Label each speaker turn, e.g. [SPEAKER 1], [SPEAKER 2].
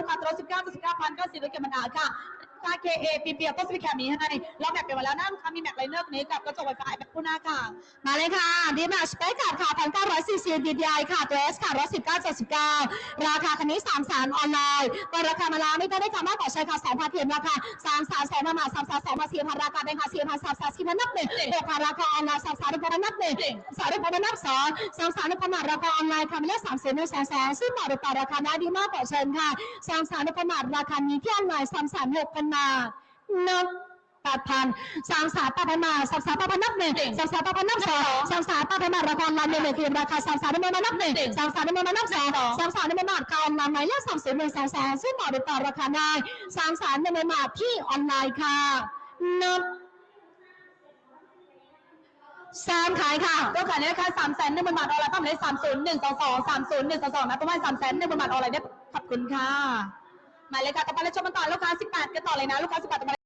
[SPEAKER 1] ลูกค้าตัวสิบเก้าสิบเก้าพันเก้าสิบเลยเก็บมันหนาค่ะ ค่ k k a ปีเปียก็สปิแคมนี้ให้เราแมปไปหมาแล้วนั่นค่ะมีแมปไลเนอร์นี้กับกระจกไฟฟ้าแมปคู่หน้าค่ะ
[SPEAKER 2] มาเลยค่ะดีมาสเปคกับค่ะพันเก้าร้อยซีซีดีดีไอค่ะตัวเอสค่ะร้อยสิบเก้าเจ็ดสิบเก้าราคาคันนี้สามแสนออนไลน์เปิดราคามาแล้วไม่ได้คำะมากกว่าใช้ค่ะสองพันเทียมราคาสามสาแสนมาหมาสามสามสองพันสี่พันราคาเป็นค่ะสี่พันสามแสนสี่พันนับหนึ่งราคาราคาออนไลน์สามแสามราคานับหนึ่งสามราคานับสองสามแสามราคาหมาราคาออนไลน์ค่ะไม่เลขสามแสนบหนึ่งแสนสอซึ่งเหมาะต่อราคาได้ดีมากกว่าเชิญค่ะสามสามราคาหมาราคานี้ที่ออนไลน์สามสาหกพันมานับแปดพันสามสามแปดพันมาสามสามแปดพันนับหนึ่งสามสามแปดพันนับสองสามสามแปดพันมาราคาออนไลน์หนึ่งคือราคาสามสามได้มานับหนึ่งสามสามได้มานับสองสามสามได้มาราคาออนไลน์หมายเลขสามสิบหนึ่งสองสองซึ่งต่อติดต่อราคาได้สามสามได้มาที่ออนไลน์ค่ะนับสามขายค่ะ
[SPEAKER 1] ตัวขายในราคาสามแสนหนึ่งพันบาทออนไลน์ปั๊มเลยสามศูนย์หนึ่งสองสองสามศูนย์หนึ่งสองสองนะประมาณสามแสนหนึ่งพันบาทออนไลน์ได้ขอบคุณค่ะ หมายเลขค่ะต่อไปเลยชมกันต่อลูกค้าสิบแปดกันต่อเลยนะ ลูกค้าสิบแปดต่อไป